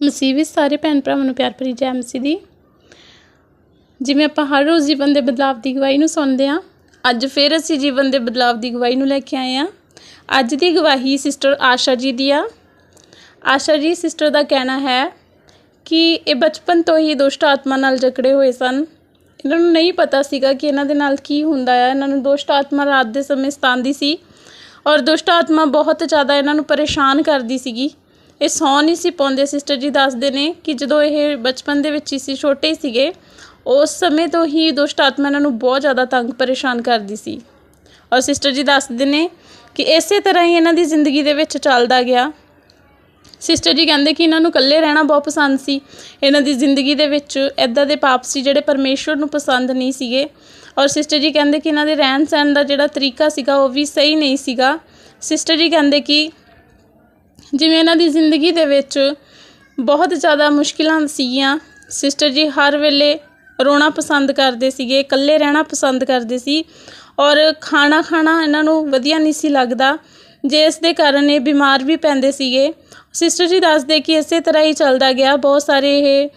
ਮਸੀਹ ਵਿੱਚ ਸਾਰੇ ਭੈਣ ਭਰਾਵਾਂ ਨੂੰ ਪਿਆਰ ਭਰੀ ਜੈ ਮਸੀਹ ਦੀ। ਜਿਵੇਂ ਆਪਾਂ ਹਰ ਰੋਜ਼ ਜੀਵਨ ਦੇ ਬਦਲਾਵ ਦੀ ਗਵਾਹੀ ਨੂੰ ਸੁਣਦੇ ਹਾਂ, ਅੱਜ ਫਿਰ ਅਸੀਂ ਜੀਵਨ ਦੇ ਬਦਲਾਵ ਦੀ ਗਵਾਹੀ ਨੂੰ ਲੈ ਕੇ ਆਏ ਹਾਂ। ਅੱਜ ਦੀ ਗਵਾਹੀ ਸਿਸਟਰ ਆਸ਼ਾ ਜੀ ਦੀ ਆ। ਆਸ਼ਾ ਜੀ, ਸਿਸਟਰ ਦਾ ਕਹਿਣਾ ਹੈ ਕਿ ਇਹ ਬਚਪਨ ਤੋਂ ਹੀ ਦੁਸ਼ਟ ਆਤਮਾ ਨਾਲ ਜਕੜੇ ਹੋਏ ਸਨ। ਇਹਨਾਂ ਨੂੰ ਨਹੀਂ ਪਤਾ ਸੀਗਾ ਕਿ ਇਹਨਾਂ ਦੇ ਨਾਲ ਕੀ ਹੁੰਦਾ ਆ। ਇਹਨਾਂ ਨੂੰ ਦੁਸ਼ਟ ਆਤਮਾ ਰਾਤ ਦੇ ਸਮੇਂ ਸਤਾਉਂਦੀ ਸੀ ਔਰ ਦੁਸ਼ਟ ਆਤਮਾ ਬਹੁਤ ਜ਼ਿਆਦਾ ਇਹਨਾਂ ਨੂੰ ਪਰੇਸ਼ਾਨ ਕਰਦੀ ਸੀਗੀ। ਇਹ ਸੌਂ ਨਹੀਂ ਸੀ ਪਾਉਂਦੇ ਸਿਸਟਰ ਜੀ ਦੱਸਦੇ ਨੇ ਕਿ ਜਦੋਂ ਇਹ ਬਚਪਨ ਦੇ ਵਿੱਚ ਹੀ ਸੀ, ਛੋਟੇ ਹੀ ਸੀਗੇ, ਉਸ ਸਮੇਂ ਤੋਂ ਹੀ ਦੁਸ਼ਟ ਆਤਮਾ ਇਹਨਾਂ ਨੂੰ ਬਹੁਤ ਜ਼ਿਆਦਾ ਤੰਗ ਪਰੇਸ਼ਾਨ ਕਰਦੀ ਸੀ। ਔਰ ਸਿਸਟਰ ਜੀ ਦੱਸਦੇ ਨੇ ਕਿ ਇਸੇ ਤਰ੍ਹਾਂ ਹੀ ਇਹਨਾਂ ਦੀ ਜ਼ਿੰਦਗੀ ਦੇ ਵਿੱਚ ਚੱਲਦਾ ਗਿਆ। ਸਿਸਟਰ ਜੀ ਕਹਿੰਦੇ ਕਿ ਇਹਨਾਂ ਨੂੰ ਇਕੱਲੇ ਰਹਿਣਾ ਬਹੁਤ ਪਸੰਦ ਸੀ। ਇਹਨਾਂ ਦੀ ਜ਼ਿੰਦਗੀ ਦੇ ਵਿੱਚ ਐਦਾਂ ਦੇ ਪਾਪ ਸੀ ਜਿਹੜੇ ਪਰਮੇਸ਼ਵਰ ਨੂੰ ਪਸੰਦ ਨਹੀਂ ਸੀਗੇ। ਔਰ ਸਿਸਟਰ ਜੀ ਕਹਿੰਦੇ ਕਿ ਇਹਨਾਂ ਦੇ ਰਹਿਣ ਸਹਿਣ ਦਾ ਜਿਹੜਾ ਤਰੀਕਾ ਸੀਗਾ, ਉਹ ਵੀ ਸਹੀ ਨਹੀਂ ਸੀਗਾ। ਸਿਸਟਰ ਜੀ ਕਹਿੰਦੇ ਕਿ ਜਿਵੇਂ ਇਹਨਾਂ ਦੀ ਜ਼ਿੰਦਗੀ ਦੇ ਵਿੱਚ ਬਹੁਤ ਜ਼ਿਆਦਾ ਮੁਸ਼ਕਿਲਾਂ ਸੀਗੀਆਂ। ਸਿਸਟਰ ਜੀ ਹਰ ਵੇਲੇ ਰੋਣਾ ਪਸੰਦ ਕਰਦੇ ਸੀਗੇ, ਇਕੱਲੇ ਰਹਿਣਾ ਪਸੰਦ ਕਰਦੇ ਸੀ ਔਰ ਖਾਣਾ ਖਾਣਾ ਇਹਨਾਂ ਨੂੰ ਵਧੀਆ ਨਹੀਂ ਸੀ ਲੱਗਦਾ। ਜਿਸ ਦੇ ਕਾਰਨ ਇਹ ਬਿਮਾਰ ਵੀ ਪੈਂਦੇ ਸੀਗੇ। ਸਿਸਟਰ ਜੀ ਦੱਸਦੇ ਕਿ ਇਸੇ ਤਰ੍ਹਾਂ ਹੀ ਚੱਲਦਾ ਗਿਆ। ਬਹੁਤ ਸਾਰੇ ਇਹ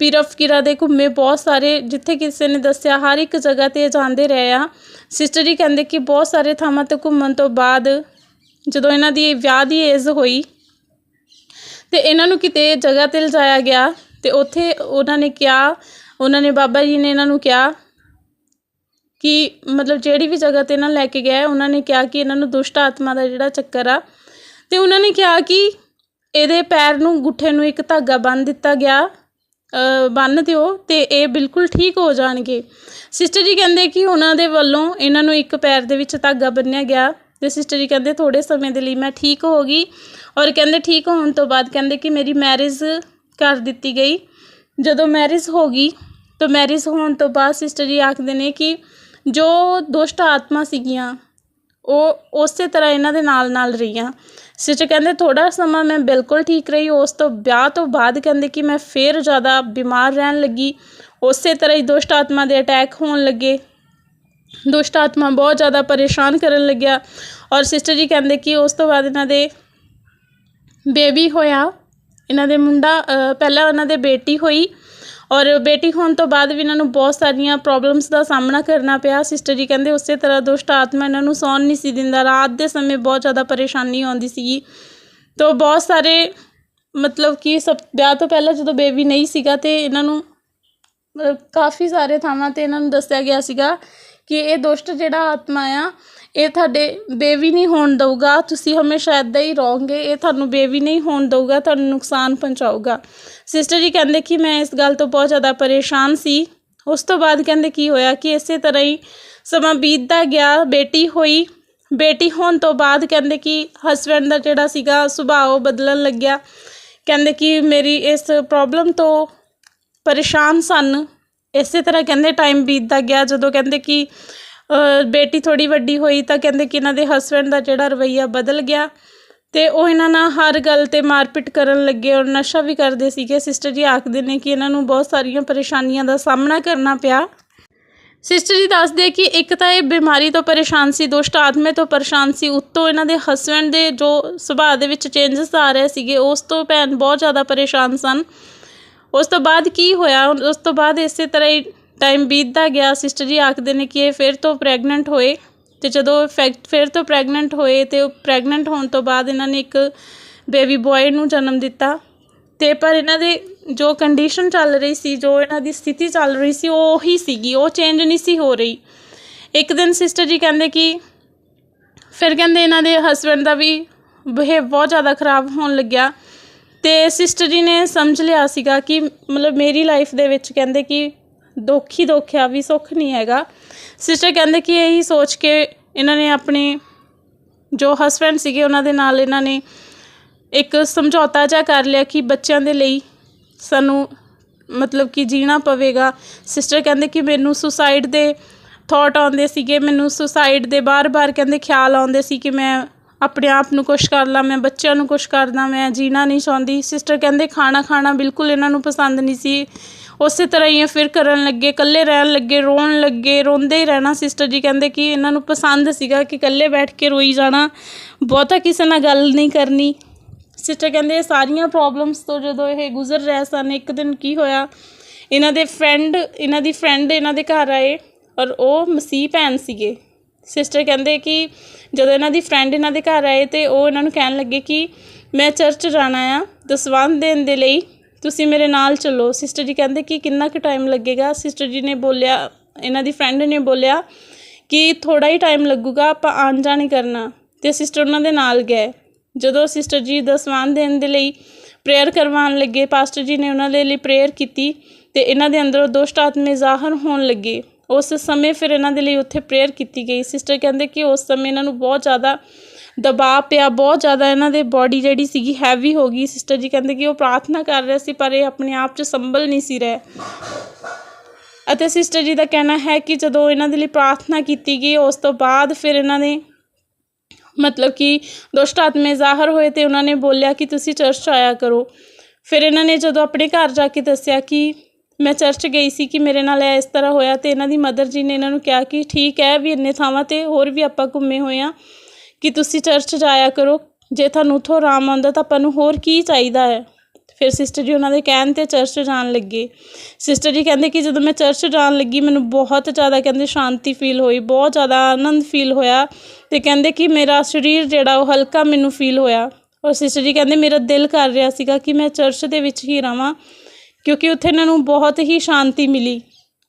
ਪੀਰ ਫਕੀਰਾਂ ਦੇ ਘੁੰਮੇ ਬਹੁਤ ਸਾਰੇ ਜਿੱਥੇ ਕਿਸੇ ਨੇ ਦੱਸਿਆ, ਹਰ ਇੱਕ ਜਗ੍ਹਾ ਤੇ ਜਾਂਦੇ ਰਹੇ ਆ। ਸਿਸਟਰ ਜੀ ਕਹਿੰਦੇ ਕਿ ਬਹੁਤ ਸਾਰੇ ਥਾਵਾਂ ਤੇ ਘੁੰਮਣ ਤੋਂ ਬਾਅਦ ਜਦੋਂ ਇਹਨਾਂ ਦੀ ਵਿਆਹ ਦੀ ਏਜ ਹੋਈ ਤੇ ਇਹਨਾਂ ਨੂੰ ਕਿਤੇ ਜਗ੍ਹਾ ਤੇ ਲਿਜਾਇਆ ਗਿਆ ਤੇ ਉੱਥੇ ਉਹਨਾਂ ਨੇ ਕਿਹਾ, ਉਹਨਾਂ ਨੇ ਬਾਬਾ ਜੀ ਨੇ ਇਹਨਾਂ ਨੂੰ ਕਿਹਾ ਕਿ ਮਤਲਬ ਜਿਹੜੀ ਵੀ ਜਗ੍ਹਾ ਤੇ ਇਹਨਾਂ ਲੈ ਕੇ ਗਏ ਉਹਨਾਂ ਨੇ ਕਿਹਾ ਕਿ ਇਹਨਾਂ ਨੂੰ ਦੁਸ਼ਟ ਆਤਮਾ ਦਾ ਜਿਹੜਾ ਚੱਕਰ ਆ ਤੇ ਉਹਨਾਂ ਨੇ ਕਿਹਾ ਕਿ ਇਹਦੇ ਪੈਰ ਨੂੰ, ਗੁੱਠੇ ਨੂੰ ਇੱਕ ਧਾਗਾ ਬੰਨ ਦਿੱਤਾ ਗਿਆ ਬੰਨ ਦਿਓ ਤੇ ਇਹ ਬਿਲਕੁਲ ਠੀਕ ਹੋ ਜਾਣਗੇ। ਸਿਸਟਰ ਜੀ ਕਹਿੰਦੇ ਕਿ ਉਹਨਾਂ ਦੇ ਵੱਲੋਂ ਇਹਨਾਂ ਨੂੰ ਇੱਕ ਪੈਰ ਦੇ ਵਿੱਚ ਧਾਗਾ ਬੰਨਿਆ ਗਿਆ। ਤੇ ਸਿਸਟਰ ਜੀ ਕਹਿੰਦੇ ਥੋੜੇ ਸਮੇਂ ਦੇ ਲਈ ਮੈਂ ਠੀਕ ਹੋ ਗਈ ਔਰ ਕਹਿੰਦੇ ਠੀਕ ਹੋਣ ਤੋਂ ਬਾਅਦ ਕਹਿੰਦੇ ਕਿ ਮੇਰੀ ਮੈਰਿਜ ਕਰ ਦਿੱਤੀ ਗਈ। ਜਦੋਂ ਮੈਰਿਜ ਹੋ ਗਈ, ਤਾਂ ਮੈਰਿਜ ਹੋਣ ਤੋਂ ਬਾਅਦ ਸਿਸਟਰ ਜੀ ਆਖਦੇ ਨੇ ਕਿ ਜੋ ਦੁਸ਼ਟ ਆਤਮਾ ਸੀਗੀਆਂ, ਉਹ ਉਸੇ ਤਰ੍ਹਾਂ ਇਹਨਾਂ ਦੇ ਨਾਲ ਨਾਲ ਰਹੀਆਂ। ਸਿਸਟਰ ਕਹਿੰਦੇ ਥੋੜਾ ਸਮਾਂ ਮੈਂ ਬਿਲਕੁਲ ਠੀਕ ਰਹੀ, ਉਸ ਤੋਂ ਵਿਆਹ ਤੋਂ ਬਾਅਦ ਕਹਿੰਦੇ ਕਿ ਮੈਂ ਫੇਰ ਜ਼ਿਆਦਾ ਬਿਮਾਰ ਰਹਿਣ ਲੱਗੀ, ਉਸੇ ਤਰ੍ਹਾਂ ਹੀ ਦੁਸ਼ਟ ਆਤਮਾ ਦੇ ਅਟੈਕ ਹੋਣ ਲੱਗੇ। ਦੁਸ਼ਟ ਆਤਮਾ ਬਹੁਤ ਜ਼ਿਆਦਾ ਪਰੇਸ਼ਾਨ ਕਰਨ ਲੱਗਿਆ ਔਰ ਸਿਸਟਰ ਜੀ ਕਹਿੰਦੇ ਕਿ ਉਸ ਤੋਂ ਬਾਅਦ ਇਹਨਾਂ ਦੇ ਬੇਬੀ ਹੋਇਆ, ਇਹਨਾਂ ਦੇ ਮੁੰਡਾ ਪਹਿਲਾਂ ਉਹਨਾਂ ਦੇ ਬੇਟੀ ਹੋਈ ਔਰ ਬੇਟੀ ਹੋਣ ਤੋਂ ਬਾਅਦ ਵੀ ਇਹਨਾਂ ਨੂੰ ਬਹੁਤ ਸਾਰੀਆਂ ਪ੍ਰੋਬਲਮਸ ਦਾ ਸਾਹਮਣਾ ਕਰਨਾ ਪਿਆ। ਸਿਸਟਰ ਜੀ ਕਹਿੰਦੇ ਉਸੇ ਤਰ੍ਹਾਂ ਦੁਸ਼ਟ ਆਤਮਾ ਇਹਨਾਂ ਨੂੰ ਸੌਣ ਨਹੀਂ ਸੀ ਦਿੰਦਾ। ਰਾਤ ਦੇ ਸਮੇਂ ਬਹੁਤ ਜ਼ਿਆਦਾ ਪਰੇਸ਼ਾਨੀ ਆਉਂਦੀ ਸੀਗੀ। ਤੋਂ ਬਹੁਤ ਸਾਰੇ ਮਤਲਬ ਕਿ ਸਭ, ਵਿਆਹ ਤੋਂ ਪਹਿਲਾਂ ਜਦੋਂ ਬੇਬੀ ਨਹੀਂ ਸੀਗਾ ਤੇ ਇਹਨਾਂ ਨੂੰ ਕਾਫੀ ਸਾਰੇ ਥਾਵਾਂ ਤੇ ਇਹਨਾਂ ਨੂੰ ਦੱਸਿਆ ਗਿਆ ਸੀਗਾ ਕਿ ਇਹ ਦੁਸ਼ਟ ਜਿਹੜਾ ਆਤਮਾ ਆ, ਇਹ ਤੁਹਾਡੇ ਬੇਬੀ ਨਹੀਂ ਹੋਣ ਦਊਗਾ। ਤੁਸੀਂ ਹਮੇਸ਼ਾ ਇੱਦਾਂ ਹੀ ਰਹੋਗੇ। ਇਹ ਤੁਹਾਨੂੰ ਬੇਬੀ ਨਹੀਂ ਹੋਣ ਦਊਗਾ, ਤੁਹਾਨੂੰ ਨੁਕਸਾਨ ਪਹੁੰਚਾਊਗਾ। ਸਿਸਟਰ ਜੀ ਕਹਿੰਦੇ ਕਿ ਮੈਂ ਇਸ ਗੱਲ ਤੋਂ ਬਹੁਤ ਜ਼ਿਆਦਾ ਪਰੇਸ਼ਾਨ ਸੀ। ਉਸ ਤੋਂ ਬਾਅਦ ਕਹਿੰਦੇ ਕੀ ਹੋਇਆ ਕਿ ਇਸੇ ਤਰ੍ਹਾਂ ਹੀ ਸਮਾਂ ਬੀਤਦਾ ਗਿਆ, ਬੇਟੀ ਹੋਈ। ਬੇਟੀ ਹੋਣ ਤੋਂ ਬਾਅਦ ਕਹਿੰਦੇ ਕਿ ਹਸਬੈਂਡ ਦਾ ਜਿਹੜਾ ਸੀਗਾ ਸੁਭਾਅ ਉਹ ਬਦਲਣ ਲੱਗਿਆ। ਕਹਿੰਦੇ ਕਿ ਮੇਰੀ ਇਸ ਪ੍ਰੋਬਲਮ ਤੋਂ ਪਰੇਸ਼ਾਨ ਸਨ। ਇਸੇ ਤਰ੍ਹਾਂ ਕਹਿੰਦੇ ਟਾਈਮ ਬੀਤਦਾ ਗਿਆ, ਜਦੋਂ ਕਹਿੰਦੇ ਕਿ ਬੇਟੀ ਥੋੜੀ ਵੱਡੀ ਹੋਈ ਤਾਂ ਕਹਿੰਦੇ ਕਿ ਇਹਨਾਂ ਦੇ ਹਸਬੈਂਡ ਦਾ ਜਿਹੜਾ ਰਵੱਈਆ ਬਦਲ ਗਿਆ ਅਤੇ ਉਹ ਇਹਨਾਂ ਨਾਲ ਹਰ ਗੱਲ ਤੇ ਮਾਰਪਿਟ ਕਰਨ ਲੱਗੇ ਔਰ ਨਸ਼ਾ ਵੀ ਕਰਦੇ ਸੀਗੇ। ਸਿਸਟਰ ਜੀ ਆਖਦੇ ਨੇ ਕਿ ਇਹਨਾਂ ਨੂੰ ਬਹੁਤ ਸਾਰੀਆਂ ਪਰੇਸ਼ਾਨੀਆਂ ਦਾ ਸਾਹਮਣਾ ਕਰਨਾ ਪਿਆ। ਸਿਸਟਰ ਜੀ ਦੱਸਦੇ ਕਿ ਇੱਕ ਤਾਂ ਇਹ ਬਿਮਾਰੀ ਤੋਂ ਪਰੇਸ਼ਾਨ ਸੀ, ਦੁਸ਼ਟ ਆਤਮੇ ਤੋਂ ਪਰੇਸ਼ਾਨ ਸੀ, ਉੱਤੋਂ ਇਹਨਾਂ ਦੇ ਹਸਬੈਂਡ ਦੇ ਜੋ ਸੁਭਾਅ ਦੇ ਵਿੱਚ ਚੇਂਜਸ ਆ ਰਹੇ ਸੀਗੇ, ਉਸ ਤੋਂ ਭੈਣ ਬਹੁਤ ਜ਼ਿਆਦਾ ਪਰੇਸ਼ਾਨ ਸਨ। ਉਸ ਤੋਂ ਬਾਅਦ ਕੀ ਹੋਇਆ? ਉਸ ਤੋਂ ਬਾਅਦ ਇਸੇ ਤਰ੍ਹਾਂ ਹੀ ਟਾਈਮ ਬੀਤਦਾ ਗਿਆ। ਸਿਸਟਰ ਜੀ ਆਖਦੇ ਨੇ ਕਿ ਇਹ ਫਿਰ ਤੋਂ ਪ੍ਰੈਗਨੈਂਟ ਹੋਏ ਤੇ ਜਦੋਂ ਫੈਕਟ ਫਿਰ ਤੋਂ ਪ੍ਰੈਗਨੈਂਟ ਹੋਏ ਤੇ ਉਹ ਪ੍ਰੈਗਨੈਂਟ ਹੋਣ ਤੋਂ ਬਾਅਦ ਇਹਨਾਂ ਨੇ ਇੱਕ ਬੇਬੀ ਬॉय ਨੂੰ ਜਨਮ ਦਿੱਤਾ। ਤੇ ਪਰ ਇਹਨਾਂ ਦੇ ਜੋ ਕੰਡੀਸ਼ਨ ਚੱਲ ਰਹੀ ਸੀ, ਜੋ ਇਹਨਾਂ ਦੀ ਸਥਿਤੀ ਚੱਲ ਰਹੀ ਸੀ, ਉਹ ਉਹੀ ਸੀਗੀ। ਉਹ ਚੇਂਜ ਨਹੀਂ ਸੀ ਹੋ ਰਹੀ। ਇੱਕ ਦਿਨ ਸਿਸਟਰ ਜੀ ਕਹਿੰਦੇ ਕਿ ਫਿਰ ਕਹਿੰਦੇ ਇਹਨਾਂ ਦੇ ਹਸਬੰਡ ਦਾ ਵੀ ਬਿਹੇਵ ਬਹੁਤ ਜ਼ਿਆਦਾ ਖਰਾਬ ਹੋਣ ਲੱਗਿਆ। ਅਤੇ ਸਿਸਟਰ ਜੀ ਨੇ ਸਮਝ ਲਿਆ ਸੀਗਾ ਕਿ ਮਤਲਬ ਮੇਰੀ ਲਾਈਫ ਦੇ ਵਿੱਚ ਕਹਿੰਦੇ ਕਿ ਦੁੱਖ ਹੀ ਦੁੱਖ ਆ, ਵੀ ਸੁੱਖ ਨਹੀਂ ਹੈਗਾ। ਸਿਸਟਰ ਕਹਿੰਦੇ ਕਿ ਇਹੀ ਸੋਚ ਕੇ ਇਹਨਾਂ ਨੇ ਆਪਣੇ ਜੋ ਹਸਬੈਂਡ ਸੀਗੇ, ਉਹਨਾਂ ਦੇ ਨਾਲ ਇਹਨਾਂ ਨੇ ਇੱਕ ਸਮਝੌਤਾ ਜਿਹਾ ਕਰ ਲਿਆ ਕਿ ਬੱਚਿਆਂ ਦੇ ਲਈ ਸਾਨੂੰ ਮਤਲਬ ਕਿ ਜੀਣਾ ਪਵੇਗਾ। ਸਿਸਟਰ ਕਹਿੰਦੇ ਕਿ ਮੈਨੂੰ ਸੁਸਾਈਡ ਦੇ ਥਾਟ ਆਉਂਦੇ ਸੀਗੇ, ਮੈਨੂੰ ਸੁਸਾਈਡ ਦੇ ਬਾਰ-ਬਾਰ ਕਹਿੰਦੇ ਖਿਆਲ ਆਉਂਦੇ ਸੀ ਕਿ ਮੈਂ ਆਪਣੇ ਆਪ ਨੂੰ ਕੁਛ ਕਰ ਲਾਂ, ਮੈਂ ਬੱਚਿਆਂ ਨੂੰ ਕੁਛ ਕਰਦਾ ਮੈਂ ਜੀਣਾ ਨਹੀਂ ਚਾਹੁੰਦੀ। ਸਿਸਟਰ ਕਹਿੰਦੇ ਖਾਣਾ ਖਾਣਾ ਬਿਲਕੁਲ ਇਹਨਾਂ ਨੂੰ ਪਸੰਦ ਨਹੀਂ ਸੀ। ਉਸੇ ਤਰ੍ਹਾਂ ਹੀ ਫਿਰ ਕਰਨ ਲੱਗੇ, ਇਕੱਲੇ ਰਹਿਣ ਲੱਗੇ, ਰੋਣ ਲੱਗੇ, ਰੋਂਦੇ ਹੀ ਰਹਿਣਾ। ਸਿਸਟਰ ਜੀ ਕਹਿੰਦੇ ਕਿ ਇਹਨਾਂ ਨੂੰ ਪਸੰਦ ਸੀਗਾ ਕਿ ਇਕੱਲੇ ਬੈਠ ਕੇ ਰੋਈ ਜਾਣਾ। ਬਹੁਤਾ ਕਿਸੇ ਨਾਲ ਗੱਲ ਨਹੀਂ ਕਰਨੀ। ਸਿਸਟਰ ਕਹਿੰਦੇ ਇਹ ਸਾਰੀਆਂ ਪ੍ਰੋਬਲਮਸ ਤੋਂ ਜਦੋਂ ਇਹ ਗੁਜ਼ਰ ਰਹੇ ਸਨ, ਇੱਕ ਦਿਨ ਕੀ ਹੋਇਆ? ਇਹਨਾਂ ਦੇ ਫਰੈਂਡ ਇਹਨਾਂ ਦੀ ਫਰੈਂਡ ਇਹਨਾਂ ਦੇ ਘਰ ਆਏ ਔਰ ਉਹ ਮਸੀਹ ਭੈਣ ਸੀਗੇ। ਸਿਸਟਰ ਕਹਿੰਦੇ ਕਿ ਜਦੋਂ ਇਹਨਾਂ ਦੀ ਫਰੈਂਡ ਇਹਨਾਂ ਦੇ ਘਰ ਆਏ ਤੇ ਉਹ ਇਹਨਾਂ ਨੂੰ ਕਹਿਣ ਲੱਗੇ ਕਿ ਮੈਂ ਚਰਚ ਜਾਣਾ ਆ ਦਸਵੰਧ ਦੇਣ ਦੇ ਲਈ ਤੁਸੀਂ ਮੇਰੇ ਨਾਲ ਚੱਲੋ। ਸਿਸਟਰ ਜੀ ਕਹਿੰਦੇ ਕਿ ਕਿੰਨਾ ਕੁ ਟਾਈਮ ਲੱਗੇਗਾ? ਸਿਸਟਰ ਜੀ ਨੇ ਬੋਲਿਆ, ਇਹਨਾਂ ਦੀ ਫਰੈਂਡ ਨੇ ਬੋਲਿਆ ਕਿ ਥੋੜਾ ਹੀ ਟਾਈਮ ਲੱਗੂਗਾ, ਆਪਾਂ ਆਣ ਜਾਣ ਹੀ ਕਰਨਾ। ਤੇ ਸਿਸਟਰ ਉਹਨਾਂ ਦੇ ਨਾਲ ਗਏ। ਜਦੋਂ ਸਿਸਟਰ ਜੀ ਦਸਵੰਧ ਦੇਣ ਦੇ ਲਈ ਪ੍ਰੇਅਰ ਕਰਵਾਉਣ ਲੱਗੇ ਪਾਸਟਰ ਜੀ ਨੇ ਉਹਨਾਂ ਦੇ ਲਈ ਪ੍ਰੇਅਰ ਕੀਤੀ ਤੇ ਇਹਨਾਂ ਦੇ ਅੰਦਰੋਂ ਦੁਸ਼ਟ ਆਤਮੇ ਜ਼ਾਹਰ ਹੋਣ ਲੱਗੇ। ਉਸ ਸਮੇਂ ਫਿਰ ਇਹਨਾਂ ਦੇ ਲਈ ਉੱਥੇ ਪ੍ਰੇਅਰ ਕੀਤੀ ਗਈ। ਸਿਸਟਰ ਕਹਿੰਦੇ ਕਿ ਉਸ ਸਮੇਂ ਇਹਨਾਂ ਨੂੰ ਬਹੁਤ ਜ਼ਿਆਦਾ ਦਬਾਅ ਪਿਆ, ਬਹੁਤ ਜ਼ਿਆਦਾ ਇਹਨਾਂ ਦੇ ਬਾਡੀ ਜਿਹੜੀ ਸੀਗੀ ਹੈਵੀ ਹੋ ਗਈ। ਸਿਸਟਰ ਜੀ ਕਹਿੰਦੇ ਕਿ ਉਹ ਪ੍ਰਾਰਥਨਾ ਕਰ ਰਹੇ ਸੀ, ਪਰ ਇਹ ਆਪਣੇ ਆਪ 'ਚ ਸੰਭਲ ਨਹੀਂ ਸੀ ਰਹੇ। ਅਤੇ ਸਿਸਟਰ ਜੀ ਦਾ ਕਹਿਣਾ ਹੈ ਕਿ ਜਦੋਂ ਇਹਨਾਂ ਦੇ ਲਈ ਪ੍ਰਾਰਥਨਾ ਕੀਤੀ ਗਈ, ਉਸ ਤੋਂ ਬਾਅਦ ਫਿਰ ਇਹਨਾਂ ਨੇ ਮਤਲਬ ਕਿ ਦੁਸ਼ਟ ਆਤਮੇ ਜ਼ਾਹਰ ਹੋਏ ਤੇ ਉਹਨਾਂ ਨੇ ਬੋਲਿਆ ਕਿ ਤੁਸੀਂ ਚਰਚ ਆਇਆ ਕਰੋ। ਫਿਰ ਇਹਨਾਂ ਨੇ ਜਦੋਂ ਆਪਣੇ ਘਰ ਜਾ ਕੇ ਦੱਸਿਆ ਕਿ ਮੈਂ ਚਰਚ ਗਈ ਸੀ ਕਿ ਮੇਰੇ ਨਾਲ ਇਹ ਇਸ ਤਰ੍ਹਾਂ ਹੋਇਆ ਤੇ ਇਹਨਾਂ ਦੀ ਮਦਰ ਜੀ ਨੇ ਇਹਨਾਂ ਨੂੰ ਕਿਹਾ ਕਿ ਠੀਕ ਹੈ ਵੀ ਇੰਨੇ ਥਾਵਾਂ ਤੇ ਹੋਰ ਵੀ ਆਪਾਂ ਘੁੰਮੇ ਹੋਏ ਆ ਕਿ ਤੁਸੀਂ ਚਰਚ ਜਾਇਆ ਕਰੋ। ਜੇ ਤੁਹਾਨੂੰ ਉੱਥੋਂ ਆਰਾਮ ਆਉਂਦਾ ਤਾਂ ਆਪਾਂ ਨੂੰ ਹੋਰ ਕੀ ਚਾਹੀਦਾ ਹੈ? ਫਿਰ ਸਿਸਟਰ ਜੀ ਉਹਨਾਂ ਦੇ ਕਹਿਣ ਤੇ ਚਰਚ ਜਾਣ ਲੱਗੇ। ਸਿਸਟਰ ਜੀ ਕਹਿੰਦੇ ਕਿ ਜਦੋਂ ਮੈਂ ਚਰਚ ਜਾਣ ਲੱਗੀ ਮੈਨੂੰ ਬਹੁਤ ਜ਼ਿਆਦਾ ਕਹਿੰਦੇ ਸ਼ਾਂਤੀ ਫੀਲ ਹੋਈ, ਬਹੁਤ ਜ਼ਿਆਦਾ ਆਨੰਦ ਫੀਲ ਹੋਇਆ ਤੇ ਕਹਿੰਦੇ ਕਿ ਮੇਰਾ ਸਰੀਰ ਜਿਹੜਾ ਉਹ ਹਲਕਾ ਮੈਨੂੰ ਫੀਲ ਹੋਇਆ। ਔਰ ਸਿਸਟਰ ਜੀ ਕਹਿੰਦੇ ਮੇਰਾ ਦਿਲ ਕਰ ਰਿਹਾ ਸੀਗਾ ਕਿ ਮੈਂ ਚਰਚ ਦੇ ਵਿੱਚ ਹੀ ਰਵਾਂ। ਕਿਉਂਕਿ ਉੱਥੇ ਇਹਨਾਂ ਨੂੰ ਬਹੁਤ ਹੀ ਸ਼ਾਂਤੀ ਮਿਲੀ।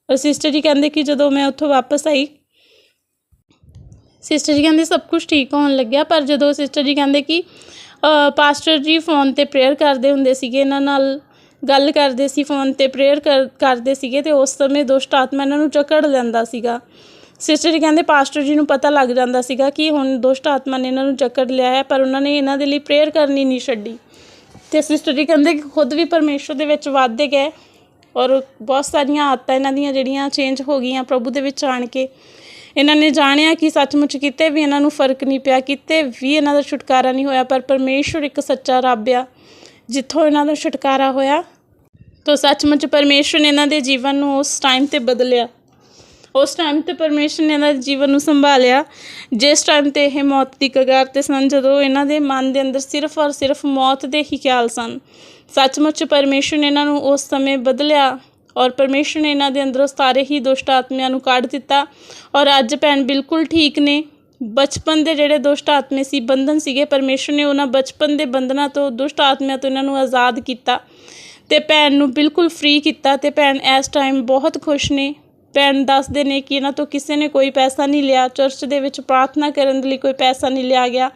ਔਰ ਸਿਸਟਰ ਜੀ ਕਹਿੰਦੇ ਕਿ ਜਦੋਂ ਮੈਂ ਉੱਥੋਂ ਵਾਪਸ ਆਈ ਸਿਸਟਰ ਜੀ ਕਹਿੰਦੇ ਸਭ ਕੁਝ ਠੀਕ ਹੋਣ ਲੱਗਿਆ, ਪਰ ਜਦੋਂ ਸਿਸਟਰ ਜੀ ਕਹਿੰਦੇ ਕਿ ਪਾਸਟਰ ਜੀ ਫੋਨ ਤੇ ਪ੍ਰੇਅਰ ਕਰਦੇ ਹੁੰਦੇ ਸੀਗੇ, ਇਹਨਾਂ ਨਾਲ ਗੱਲ ਕਰਦੇ ਸੀ ਫੋਨ ਤੇ ਪ੍ਰੇਅਰ ਕਰਦੇ ਸੀਗੇ ਤੇ ਉਸ ਸਮੇਂ ਦੁਸ਼ਟ ਆਤਮਾ ਇਹਨਾਂ ਨੂੰ ਜਕੜ ਲੈਂਦਾ ਸੀਗਾ। ਸਿਸਟਰ ਜੀ ਕਹਿੰਦੇ ਪਾਸਟਰ ਜੀ ਨੂੰ ਪਤਾ ਲੱਗ ਜਾਂਦਾ ਸੀਗਾ ਕਿ ਹੁਣ ਦੁਸ਼ਟ ਆਤਮਾ ਨੇ ਇਹਨਾਂ ਨੂੰ ਜਕੜ ਲਿਆ ਹੈ, ਪਰ ਉਹਨਾਂ ਨੇ ਇਹਨਾਂ ਦੇ ਲਈ ਪ੍ਰੇਅਰ ਕਰਨੀ ਨਹੀਂ ਛੱਡੀ। ਤੇ ਸਿਸਟਰ ਜੀ ਕਹਿੰਦੇ ਕਿ ਖੁਦ ਵੀ ਪਰਮੇਸ਼ਰ ਦੇ ਵਿੱਚ ਵੱਧਦੇ ਗਏ ਔਰ ਬਹੁਤ ਸਾਰੀਆਂ ਆਦਤਾਂ ਇਹਨਾਂ ਦੀਆਂ ਜਿਹੜੀਆਂ ਚੇਂਜ ਹੋ ਗਈਆਂ ਪ੍ਰਭੂ ਦੇ ਵਿੱਚ ਆਣ ਕੇ। ਇਹਨਾਂ ਨੇ ਜਾਣਿਆ ਕਿ ਸੱਚਮੁੱਚ ਕਿਤੇ ਵੀ ਇਹਨਾਂ ਨੂੰ ਫ਼ਰਕ ਨਹੀਂ ਪਿਆ, ਕਿਤੇ ਵੀ ਇਹਨਾਂ ਦਾ ਛੁਟਕਾਰਾ ਨਹੀਂ ਹੋਇਆ, ਪਰ ਪਰਮੇਸ਼ਰ ਇੱਕ ਸੱਚਾ ਰੱਬ ਆ, ਜਿੱਥੋਂ ਇਹਨਾਂ ਦਾ ਛੁਟਕਾਰਾ ਹੋਇਆ। ਤਾਂ ਸੱਚਮੁੱਚ ਪਰਮੇਸ਼ਰ ਨੇ ਇਹਨਾਂ ਦੇ ਜੀਵਨ ਨੂੰ ਉਸ ਟਾਈਮ ਤੇ ਬਦਲਿਆ। ਉਸ ਟਾਈਮ ਤੇ ਪਰਮੇਸ਼ਰ ਨੇ ਇਹਨਾਂ ਦੇ ਜੀਵਨ ਨੂੰ ਸੰਭਾਲਿਆ। ਜਿਸ ਟਾਈਮ ਤੇ ਇਹ ਮੌਤ ਦੀ ਕਗਾਰ ਤੇ ਸਨ, ਜਦੋਂ ਇਹਨਾਂ ਦੇ ਮਨ ਦੇ ਅੰਦਰ ਸਿਰਫ ਔਰ ਸਿਰਫ ਮੌਤ ਦੇ ਹੀ ਖਿਆਲ ਸਨ। ਸੱਚਮੁੱਚ ਪਰਮੇਸ਼ਰ ਨੇ ਇਹਨਾਂ ਨੂੰ ਉਸ ਸਮੇਂ ਬਦਲਿਆ ਔਰ ਪਰਮੇਸ਼ਰ ਨੇ ਇਹਨਾਂ ਦੇ ਅੰਦਰੋਂ ਸਾਰੇ ਹੀ ਦੁਸ਼ਟ ਆਤਮਿਆਂ ਨੂੰ ਕੱਢ ਦਿੱਤਾ। ਔਰ ਅੱਜ ਭੈਣ ਬਿਲਕੁਲ ਠੀਕ ਨੇ। ਬਚਪਨ ਦੇ ਜਿਹੜੇ ਦੁਸ਼ਟ ਆਤਮੇ ਸੀ, ਬੰਧਨ ਸੀਗੇ, ਪਰਮੇਸ਼ਰ ਨੇ ਉਹਨਾਂ ਬਚਪਨ ਦੇ ਬੰਧਨਾਂ ਤੋਂ ਦੁਸ਼ਟ ਆਤਮਿਆਂ ਤੋਂ ਇਹਨਾਂ ਨੂੰ ਆਜ਼ਾਦ ਕੀਤਾ। ਤੇ ਭੈਣ ਨੂੰ ਬਿਲਕੁਲ ਫ੍ਰੀ ਕੀਤਾ ਤੇ ਭੈਣ ਇਸ ਟਾਈਮ ਬਹੁਤ ਖੁਸ਼ ਨੇ। ਭੈਣ ਦੱਸਦੇ ਨੇ ਕਿ ਇਹਨਾਂ ਤੋਂ ਕਿਸੇ ਨੇ ਕੋਈ ਪੈਸਾ ਨਹੀਂ ਲਿਆ, ਚਰਚ ਦੇ ਵਿੱਚ ਪ੍ਰਾਰਥਨਾ ਕਰਨ ਦੇ ਲਈ ਕੋਈ ਪੈਸਾ ਨਹੀਂ ਲਿਆ ਗਿਆ,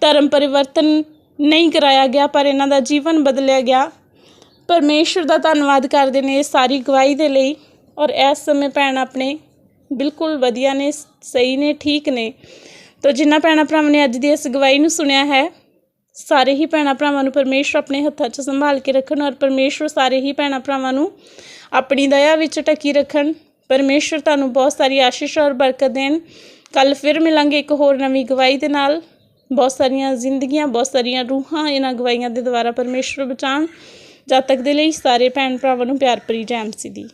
ਧਰਮ ਪਰਿਵਰਤਨ ਨਹੀਂ ਕਰਾਇਆ ਗਿਆ, ਪਰ ਇਹਨਾਂ ਦਾ ਜੀਵਨ ਬਦਲਿਆ ਗਿਆ। ਪਰਮੇਸ਼ਰ ਦਾ ਧੰਨਵਾਦ ਕਰਦੇ ਨੇ ਇਸ ਸਾਰੀ ਗਵਾਹੀ ਦੇ ਲਈ ਔਰ ਇਸ ਸਮੇਂ ਭੈਣ ਆਪਣੇ ਬਿਲਕੁਲ ਵਧੀਆ ਨੇ ਸਹੀ ਨੇ, ਠੀਕ ਨੇ। ਤਾਂ ਜਿਨ੍ਹਾਂ ਭੈਣਾਂ ਭਰਾਵਾਂ ਨੇ ਅੱਜ ਦੀ ਇਸ ਗਵਾਹੀ ਨੂੰ ਸੁਣਿਆ ਹੈ, ਸਾਰੇ ਹੀ ਭੈਣਾਂ ਭਰਾਵਾਂ ਨੂੰ ਪਰਮੇਸ਼ਰ ਆਪਣੇ ਹੱਥਾਂ 'ਚ ਸੰਭਾਲ ਕੇ ਰੱਖਣ ਔਰ ਪਰਮੇਸ਼ਰ ਸਾਰੇ ਹੀ ਭੈਣਾਂ ਭਰਾਵਾਂ ਨੂੰ ਆਪਣੀ ਦਇਆ ਵਿੱਚ ਟਕੀ ਰੱਖਣ। ਪਰਮੇਸ਼ਰ ਤੁਹਾਨੂੰ ਬਹੁਤ ਸਾਰੀ ਆਸ਼ੀਸ਼ ਔਰ ਬਰਕਤ ਦੇਣ। ਕੱਲ ਫਿਰ ਮਿਲਾਂਗੇ ਇੱਕ ਹੋਰ ਨਵੀਂ ਗਵਾਹੀ ਦੇ ਨਾਲ। ਬਹੁਤ ਸਾਰੀਆਂ ਜ਼ਿੰਦਗੀਆਂ, ਬਹੁਤ ਸਾਰੀਆਂ ਰੂਹਾਂ ਇਹਨਾਂ ਗਵਾਹੀਆਂ ਦੇ ਦੁਆਰਾ ਪਰਮੇਸ਼ਰ ਬਚਾਉਣ। ਜਦ ਤੱਕ ਦੇ ਲਈ ਸਾਰੇ ਭੈਣ ਭਰਾਵਾਂ ਨੂੰ ਪਿਆਰ ਭਰੀ ਜੈ ਮਸੀਹ ਦੀ।